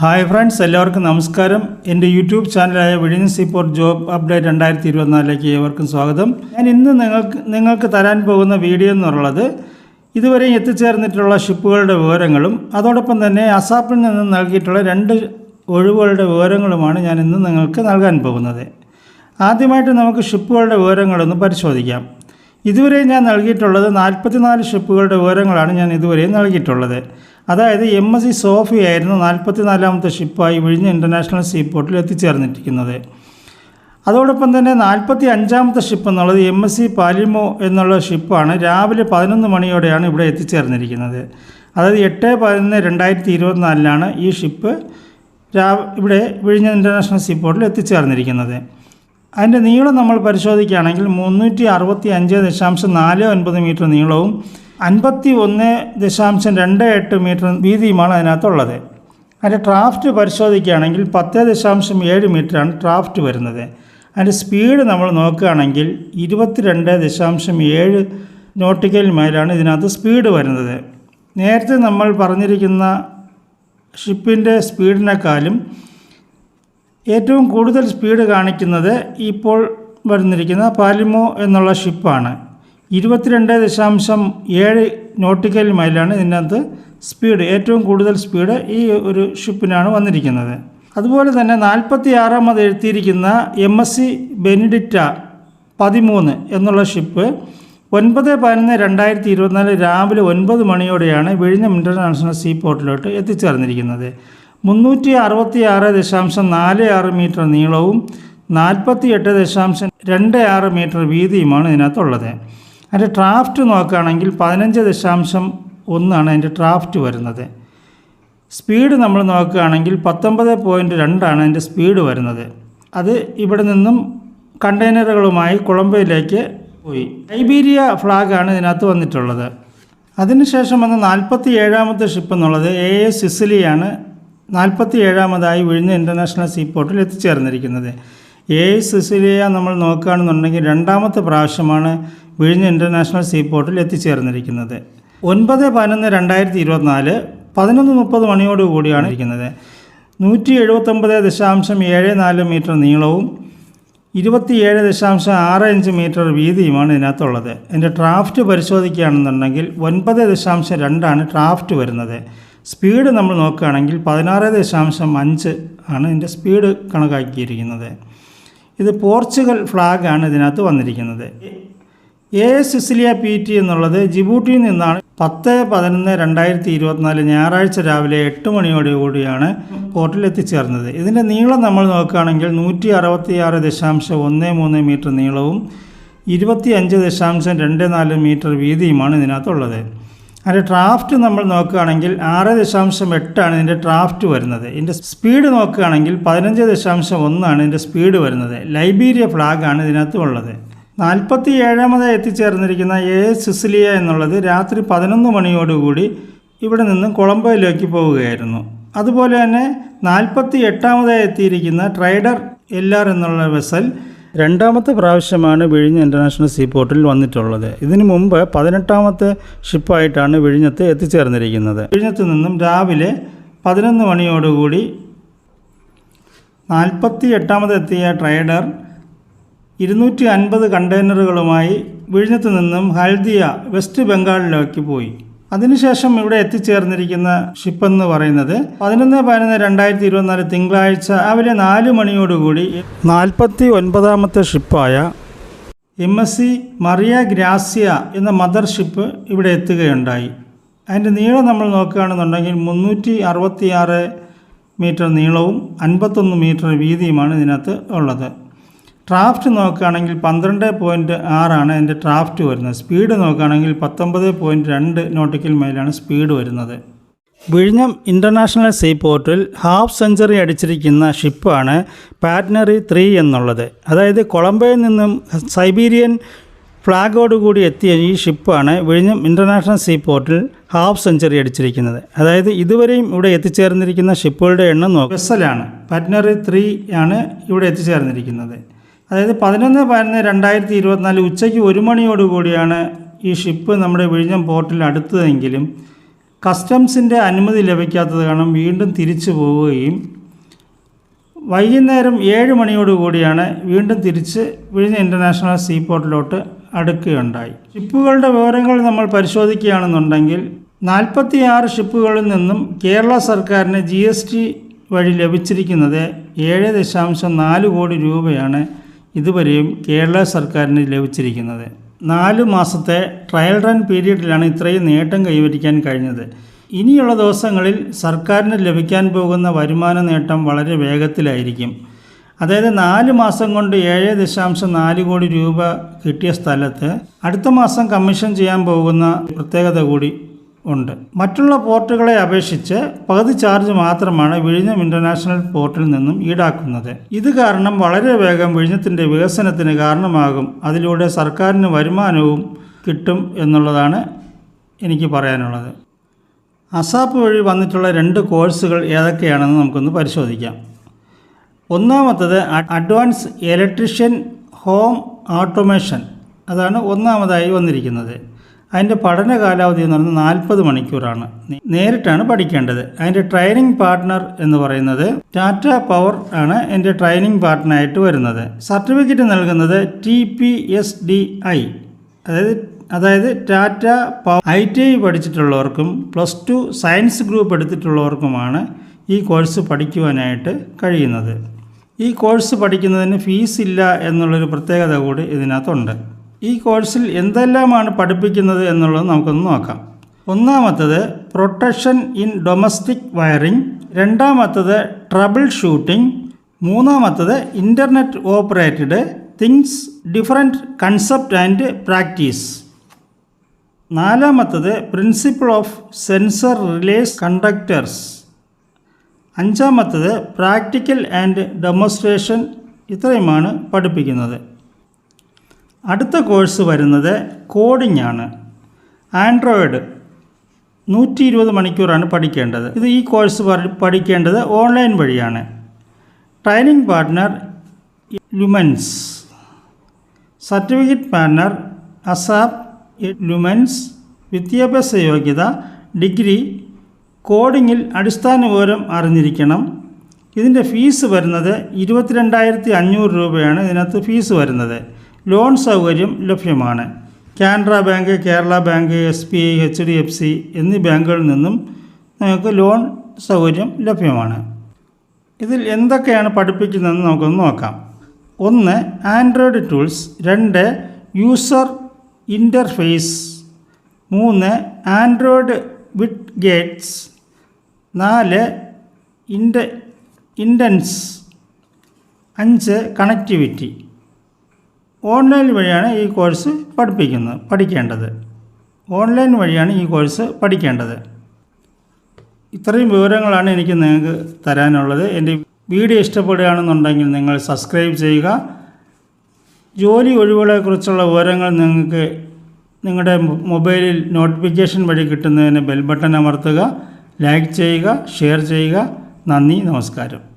Hi friends എല്ലാവർക്കും നമസ്കാരം. എന്റെ യൂട്യൂബ് ചാനലായ വിഴിഞ്ഞ ഇപ്പോൾ ജോബ് അപ്ഡേറ്റ് രണ്ടായിരത്തി ഇരുപത്തിനാലിലേക്ക് ഏവർക്കും സ്വാഗതം. ഞാൻ ഇന്ന് നിങ്ങൾക്ക് നിങ്ങൾക്ക് തരാൻ പോകുന്ന വീഡിയോ എന്നുള്ളത് ഇതുവരെ എത്തിച്ചേർന്നിട്ടുള്ള ഷിപ്പുകളുടെ വിവരങ്ങളും അതോടൊപ്പം തന്നെ അസാപ്പിൽ നിന്ന് നൽകിയിട്ടുള്ള രണ്ട് ഒഴിവുകളുടെ വിവരങ്ങളുമാണ് ഞാൻ ഇന്ന് നിങ്ങൾക്ക് നൽകാൻ പോകുന്നത്. ആദ്യമായിട്ട് നമുക്ക് ഷിപ്പുകളുടെ വിവരങ്ങളൊന്ന് പരിശോധിക്കാം. ഇതുവരെ ഞാൻ നൽകിയിട്ടുള്ളത് നാൽപ്പത്തിനാല് ഷിപ്പുകളുടെ വിവരങ്ങളാണ് ഞാൻ ഇതുവരെ നൽകിയിട്ടുള്ളത്. അതായത് എം എസ് സി സോഫി ആയിരുന്നു നാൽപ്പത്തിനാലാമത്തെ ഷിപ്പായി വിഴിഞ്ഞ ഇന്റർനാഷണൽ സീപോർട്ടിൽ എത്തിച്ചേർന്നിരിക്കുന്നത്. അതോടൊപ്പം തന്നെ നാൽപ്പത്തി അഞ്ചാമത്തെ ഷിപ്പ് എന്നുള്ളത് എം എസ് സി പാലിമോ എന്നുള്ള ഷിപ്പാണ് രാവിലെ പതിനൊന്ന് മണിയോടെയാണ് ഇവിടെ എത്തിച്ചേർന്നിരിക്കുന്നത്. അതായത് എട്ട് പതിനൊന്ന് രണ്ടായിരത്തി ഇരുപത്തിനാലിലാണ് ഈ ഷിപ്പ് രാ ഇവിടെ വിഴിഞ്ഞ ഇന്റർനാഷണൽ സീപോർട്ടിൽ എത്തിച്ചേർന്നിരിക്കുന്നത്. അതിന്റെ നീളം നമ്മൾ പരിശോധിക്കുകയാണെങ്കിൽ മുന്നൂറ്റി അറുപത്തി അഞ്ച് ദശാംശം നാല് ഒൻപത് മീറ്റർ നീളവും അൻപത്തി ഒന്ന് ദശാംശം രണ്ട് എട്ട് മീറ്റർ വീതിയുമാണ് അതിനകത്തുള്ളത്. അതിന്റെ ട്രാഫ്റ്റ് പരിശോധിക്കുകയാണെങ്കിൽ പത്ത് ദശാംശം ഏഴ് മീറ്ററാണ് ട്രാഫ്റ്റ് വരുന്നത്. അതിന്റെ സ്പീഡ് നമ്മൾ നോക്കുകയാണെങ്കിൽ ഇരുപത്തിരണ്ട് ദശാംശം ഏഴ് നോട്ടിക്കൽ മൈലാണ് ഇതിനകത്ത് സ്പീഡ് വരുന്നത്. നേരത്തെ നമ്മൾ പറഞ്ഞിരിക്കുന്ന ഷിപ്പിന്റെ സ്പീഡിനേക്കാളും ഏറ്റവും കൂടുതൽ സ്പീഡ് കാണിക്കുന്നത് ഇപ്പോൾ വരുന്നിരിക്കുന്ന പാലിമോ എന്നുള്ള ഷിപ്പാണ് ഇരുപത്തിരണ്ട് ദശാംശം ഏഴ് നോട്ടിക്കൽ മൈലാണ് ഇതിനകത്ത് സ്പീഡ് ഏറ്റവും കൂടുതൽ സ്പീഡ് ഈ ഒരു ഷിപ്പിനാണ് വന്നിരിക്കുന്നത്. അതുപോലെ തന്നെ നാൽപ്പത്തി ആറാമത് എഴുത്തിയിരിക്കുന്ന എം എസ് സി ബെനിഡിറ്റ പതിമൂന്ന് എന്നുള്ള ഷിപ്പ് ഒൻപത് പതിനൊന്ന് രണ്ടായിരത്തി ഇരുപത്തിനാല് രാവിലെ ഒൻപത് മണിയോടെയാണ് വിഴിഞ്ഞം ഇന്റർനാഷണൽ സീ പോർട്ടിലോട്ട് എത്തിച്ചേർന്നിരിക്കുന്നത്. മുന്നൂറ്റി അറുപത്തി ആറ് ദശാംശം നാല് ആറ് മീറ്റർ നീളവും നാൽപ്പത്തി എട്ട് ദശാംശം രണ്ട് ആറ് മീറ്റർ വീതിയുമാണ് ഇതിനകത്തുള്ളത്. അതിന്റെ ട്രാഫ്റ്റ് നോക്കുകയാണെങ്കിൽ പതിനഞ്ച് ദശാംശം ഒന്നാണ് അതിന്റെ ട്രാഫ്റ്റ് വരുന്നത്. സ്പീഡ് നമ്മൾ നോക്കുകയാണെങ്കിൽ പത്തൊമ്പത് പോയിന്റ് രണ്ടാണ് അതിന്റെ സ്പീഡ് വരുന്നത്. അത് ഇവിടെ നിന്നും കണ്ടെയ്നറുകളുമായി കൊളംബോയിലേക്ക് പോയി. ലൈബീരിയ ഫ്ലാഗാണ് ഇതിനകത്ത് വന്നിട്ടുള്ളത്. അതിനുശേഷം വന്ന നാൽപ്പത്തി ഏഴാമത്തെ ഷിപ്പ് എന്നുള്ളത് എ എ സിസിലിയാണ് നാൽപ്പത്തി ഏഴാമതായി വിഴിഞ്ഞ ഇന്റർനാഷണൽ സീപോർട്ടിൽ എത്തിച്ചേർന്നിരിക്കുന്നത്. എ സിസിലിയ നമ്മൾ നോക്കുകയാണെന്നുണ്ടെങ്കിൽ രണ്ടാമത്തെ പ്രാവശ്യമാണ് വിഴിഞ്ഞ ഇന്റർനാഷണൽ സീപോർട്ടിൽ എത്തിച്ചേർന്നിരിക്കുന്നത്. ഒൻപത് പതിനൊന്ന് രണ്ടായിരത്തി ഇരുപത്തിനാല് പതിനൊന്ന് മുപ്പത് മണിയോട് കൂടിയാണ് ഇരിക്കുന്നത്. നൂറ്റി എഴുപത്തൊമ്പത് ദശാംശം ഏഴ് നാല് മീറ്റർ നീളവും ഇരുപത്തിയേഴ് ദശാംശം ആറ് അഞ്ച് മീറ്റർ വീതിയുമാണ് ഇതിനകത്തുള്ളത്. എന്റെ ഡ്രാഫ്റ്റ് പരിശോധിക്കുകയാണെന്നുണ്ടെങ്കിൽ ഒൻപത് ദശാംശം രണ്ടാണ് ഡ്രാഫ്റ്റ് വരുന്നത്. സ്പീഡ് നമ്മൾ നോക്കുകയാണെങ്കിൽ പതിനാറ് ദശാംശം അഞ്ച് ആണ് ഇതിന്റെ സ്പീഡ് കണക്കാക്കിയിരിക്കുന്നത്. ഇത് പോർച്ചുഗൽ ഫ്ലാഗാണ് ഇതിനകത്ത് വന്നിരിക്കുന്നത്. എ സിസിലിയ പി ടി എന്നുള്ളത് ജിബൂട്ടിയിൽ നിന്നാണ് പത്ത് പതിനൊന്ന് രണ്ടായിരത്തി ഇരുപത്തിനാല് ഞായറാഴ്ച രാവിലെ എട്ട് മണിയോടുകൂടിയാണ് പോർട്ടിൽ എത്തിച്ചേർന്നത്. ഇതിന്റെ നീളം നമ്മൾ നോക്കുകയാണെങ്കിൽ നൂറ്റി അറുപത്തി ആറ് ദശാംശം ഒന്ന് മൂന്ന് മീറ്റർ നീളവും ഇരുപത്തി അഞ്ച് ദശാംശം രണ്ട് നാല് മീറ്റർ വീതിയുമാണ് ഇതിനകത്തുള്ളത്. അതിന്റെ ഡ്രാഫ്റ്റ് നമ്മൾ നോക്കുകയാണെങ്കിൽ ആറ് ദശാംശം എട്ടാണ് ഇതിന്റെ ട്രാഫ്റ്റ് വരുന്നത്. ഇതിന്റെ സ്പീഡ് നോക്കുകയാണെങ്കിൽ പതിനഞ്ച് ദശാംശം ഒന്നാണ് ഇതിന്റെ സ്പീഡ് വരുന്നത്. ലൈബീരിയ ഫ്ലാഗാണ് ഇതിനകത്ത് ഉള്ളത് നാൽപ്പത്തി ഏഴാമത് എത്തിച്ചേർന്നിരിക്കുന്ന എ സിസിലിയ എന്നുള്ളത് രാത്രി പതിനൊന്ന് മണിയോടുകൂടി ഇവിടെ നിന്ന് കൊളംബോയിലേക്ക് പോവുകയായിരുന്നു. അതുപോലെ തന്നെ നാൽപ്പത്തി എട്ടാമതായി എത്തിയിരിക്കുന്ന ട്രൈഡർ എൽ ആർ എന്നുള്ള വെസൽ രണ്ടാമത്തെ പ്രാവശ്യമാണ് വിഴിഞ്ഞ ഇന്റർനാഷണൽ സീ സീപോർട്ടിൽ വന്നിട്ടുള്ളത്. ഇതിനു മുമ്പ് പതിനെട്ടാമത്തെ ഷിപ്പായിട്ടാണ് വിഴിഞ്ഞത്ത് എത്തിച്ചേർന്നിരിക്കുന്നത്. വിഴിഞ്ഞത്ത് നിന്നും രാവിലെ പതിനൊന്ന് മണിയോടുകൂടി നാൽപ്പത്തി എട്ടാമതെത്തിയ ട്രേഡർ ഇരുന്നൂറ്റി അൻപത് കണ്ടെയ്നറുകളുമായി വിഴിഞ്ഞത്ത് നിന്നും ഹൽദിയ വെസ്റ്റ് ബംഗാളിലേക്ക് പോയി. അതിനുശേഷം ഇവിടെ എത്തിച്ചേർന്നിരിക്കുന്ന ഷിപ്പ് എന്ന് പറയുന്നത് പതിനൊന്ന് പതിനൊന്ന് രണ്ടായിരത്തി ഇരുപത്തിനാല് തിങ്കളാഴ്ച രാവിലെ നാല് മണിയോടുകൂടി നാൽപ്പത്തി ഒൻപതാമത്തെ ഷിപ്പായ M S C Maria Grazia എന്ന മദർ ഷിപ്പ് ഇവിടെ എത്തുകയുണ്ടായി. അതിന്റെ നീളം നമ്മൾ നോക്കുകയാണെന്നുണ്ടെങ്കിൽ മുന്നൂറ്റി അറുപത്തിയാറ് മീറ്റർ നീളവും അൻപത്തൊന്ന് മീറ്റർ വീതിയുമാണ് ഇതിനകത്ത് ഉള്ളത്. ട്രാഫ്റ്റ് നോക്കുകയാണെങ്കിൽ പന്ത്രണ്ട് പോയിന്റ് ആറാണ് എന്റെ ട്രാഫ്റ്റ് വരുന്നത്. സ്പീഡ് നോക്കുകയാണെങ്കിൽ പത്തൊമ്പത് പോയിന്റ് രണ്ട് നോട്ടിക്കൽ മൈലാണ് സ്പീഡ് വരുന്നത്. വിഴിഞ്ഞം international sea port half century അടിച്ചിരിക്കുന്ന ഷിപ്പാണ് പാറ്റ്നറി ത്രീ എന്നുള്ളത്. അതായത് കൊളംബോയിൽ നിന്നും സൈബീരിയൻ ഫ്ലാഗോടുകൂടി എത്തിയ ഈ ഷിപ്പാണ് വിഴിഞ്ഞം ഇന്റർനാഷണൽ സീ പോർട്ടിൽ ഹാഫ് സെഞ്ചുറി അടിച്ചിരിക്കുന്നത്. അതായത് ഇതുവരെയും ഇവിടെ എത്തിച്ചേർന്നിരിക്കുന്ന ഷിപ്പുകളുടെ എണ്ണം നോക്കാം വെസലാണ്. പാറ്റ്നറി ത്രീ ആണ് ഇവിടെ എത്തിച്ചേർന്നിരിക്കുന്നത്. അതായത് പതിനൊന്ന് പതിനൊന്ന് രണ്ടായിരത്തി ഇരുപത്തിനാല് ഉച്ചയ്ക്ക് ഒരു മണിയോടുകൂടിയാണ് ഈ ഷിപ്പ് നമ്മുടെ വിഴിഞ്ഞം പോർട്ടിൽ അടുത്തതെങ്കിലും കസ്റ്റംസിന്റെ അനുമതി ലഭിക്കാത്തത് കാരണം വീണ്ടും തിരിച്ചു പോവുകയും വൈകുന്നേരം ഏഴ് മണിയോടുകൂടിയാണ് വീണ്ടും തിരിച്ച് വിഴിഞ്ഞ ഇന്റർനാഷണൽ സീപോർട്ടിലോട്ട് അടുക്കുകയുണ്ടായി. ഷിപ്പുകളുടെ വിവരങ്ങൾ നമ്മൾ പരിശോധിക്കുകയാണെന്നുണ്ടെങ്കിൽ നാൽപ്പത്തിയാറ് ഷിപ്പുകളിൽ നിന്നും കേരള സർക്കാരിന് ജി എസ് ടി വഴി ലഭിച്ചിരിക്കുന്നത് ഏഴ് ദശാംശം നാല് കോടി രൂപയാണ്. ഇതുവരെയും കേരള സർക്കാരിന് ലഭിച്ചിരിക്കുന്നത്. നാല് മാസത്തെ ട്രയൽ റൺ പീരീഡിലാണ് ഇത്രയും നേട്ടം കൈവരിക്കാൻ കഴിഞ്ഞത്. ഇനിയുള്ള ദിവസങ്ങളിൽ സർക്കാരിന് ലഭിക്കാൻ പോകുന്ന വരുമാന നേട്ടം വളരെ വേഗത്തിലായിരിക്കും. അതായത് നാല് മാസം കൊണ്ട് ഏഴ് ദശാംശം നാല് കോടി രൂപ കിട്ടിയ സ്ഥലത്ത് അടുത്ത മാസം കമ്മീഷൻ ചെയ്യാൻ പോകുന്ന പ്രത്യേകത കൂടി ഉണ്ട്. മറ്റുള്ള പോർട്ടുകളെ അപേക്ഷിച്ച് പകുതി ചാർജ് മാത്രമാണ് വിഴിഞ്ഞം ഇന്റർനാഷണൽ പോർട്ടിൽ നിന്നും ഈടാക്കുന്നത്. ഇത് കാരണം വളരെ വേഗം വിഴിഞ്ഞത്തിന്റെ വികസനത്തിന് കാരണമാകും. അതിലൂടെ സർക്കാരിന് വരുമാനവും കിട്ടും എന്നുള്ളതാണ് എനിക്ക് പറയാനുള്ളത്. അസാപ്പ് വഴി വന്നിട്ടുള്ള രണ്ട് കോഴ്സുകൾ ഏതൊക്കെയാണെന്ന് നമുക്കൊന്ന് പരിശോധിക്കാം. ഒന്നാമത്തത് അഡ്വാൻസ് ഇലക്ട്രീഷ്യൻ ഹോം ഓട്ടോമേഷൻ. അതാണ് ഒന്നാമതായി വന്നിരിക്കുന്നത്. അതിന്റെ പഠന കാലാവധി എന്ന് പറയുന്നത് നാൽപ്പത് മണിക്കൂറാണ്. നേരിട്ടാണ് പഠിക്കേണ്ടത്. അതിന്റെ ട്രെയിനിങ് പാർട്ട്ണർ എന്ന് പറയുന്നത് ടാറ്റ പവർ ആണ് എന്റെ ട്രെയിനിങ് പാർട്ട്ണറായിട്ട് വരുന്നത്. സർട്ടിഫിക്കറ്റ് നൽകുന്നത് T P S D I അതായത് അതായത് Tata power I T I പഠിച്ചിട്ടുള്ളവർക്കും plus two science group എടുത്തിട്ടുള്ളവർക്കുമാണ് ഈ കോഴ്സ് പഠിക്കുവാനായിട്ട് കഴിയുന്നത്. ഈ കോഴ്സ് പഠിക്കുന്നതിന് ഫീസ് ഇല്ല എന്നുള്ളൊരു പ്രത്യേകത കൂടി ഇതിനകത്തുണ്ട്. ഈ കോഴ്സിൽ എന്തെല്ലാമാണ് പഠിപ്പിക്കുന്നത് എന്നുള്ളത് നമുക്കൊന്ന് നോക്കാം. ഒന്നാമത്തത് പ്രൊട്ടക്ഷൻ ഇൻ ഡൊമസ്റ്റിക് വയറിംഗ്. രണ്ടാമത്തത് ട്രബിൾ ഷൂട്ടിംഗ്. മൂന്നാമത്തത് internet operated things different concept and practice. നാലാമത്തത് principle of sensor relays conductors അഞ്ചാമത്തത് പ്രാക്ടിക്കൽ ആൻഡ് ഡെമോൺസ്ട്രേഷൻ ഇത്രയുമാണ് പഠിപ്പിക്കുന്നത്. അടുത്ത കോഴ്സ് വരുന്നത് കോഡിംഗ് ആണ്. ആൻഡ്രോയിഡ് നൂറ്റി ഇരുപത് മണിക്കൂറാണ് പഠിക്കേണ്ടത്. ഇത് ഈ കോഴ്സ് പഠിക്കേണ്ടത് ഓൺലൈൻ വഴിയാണ്. Training partner Luminous certificate partner അസാബ് ലുമൻസ് വിദ്യാഭ്യാസ യോഗ്യത ഡിഗ്രി കോഡിങ്ങിൽ അടിസ്ഥാന വിവരം അറിഞ്ഞിരിക്കണം. ഇതിന്റെ ഫീസ് വരുന്നത് ഇരുപത്തിരണ്ടായിരത്തി അഞ്ഞൂറ് രൂപയാണ് ഇതിനകത്ത് ഫീസ് വരുന്നത്. ലോൺ സൗകര്യം ലഭ്യമാണ്. Canara bank Kerala bank S B I H D F C എന്നീ ബാങ്കുകളിൽ നിന്നും നിങ്ങൾക്ക് ലോൺ സൗകര്യം ലഭ്യമാണ്. ഇതിൽ എന്തൊക്കെയാണ് പഠിപ്പിക്കുന്നതെന്ന് നമുക്കൊന്ന് നോക്കാം. ഒന്ന് ആൻഡ്രോയിഡ് ടൂൾസ്. രണ്ട് യൂസർ ഇന്റർഫേസ് മൂന്ന് ആൻഡ്രോയിഡ് വിഡ് ഗേറ്റ്സ്. നാല് ഇൻഡ ഇൻഡൻസ്. അഞ്ച് കണക്ടിവിറ്റി ഓൺലൈൻ വഴിയാണ് ഈ കോഴ്സ് പഠിപ്പിക്കുന്നത് പഠിക്കേണ്ടത്. ഓൺലൈൻ വഴിയാണ് ഈ കോഴ്സ് പഠിക്കേണ്ടത്. ഇത്രയും വിവരങ്ങളാണ് എനിക്ക് നിങ്ങൾക്ക് തരാനുള്ളത്. എന്റെ വീഡിയോ ഇഷ്ടപ്പെടുകയാണെന്നുണ്ടെങ്കിൽ നിങ്ങൾ സബ്സ്ക്രൈബ് ചെയ്യുക. ജോലി ഒഴിവുകളെക്കുറിച്ചുള്ള വിവരങ്ങൾ നിങ്ങൾക്ക് നിങ്ങളുടെ മൊബൈലിൽ നോട്ടിഫിക്കേഷൻ വഴി കിട്ടുന്നതിന് ബെൽ ബട്ടൺ അമർത്തുക ലൈക്ക് ചെയ്യുക ഷെയർ ചെയ്യുക. നന്ദി നമസ്കാരം.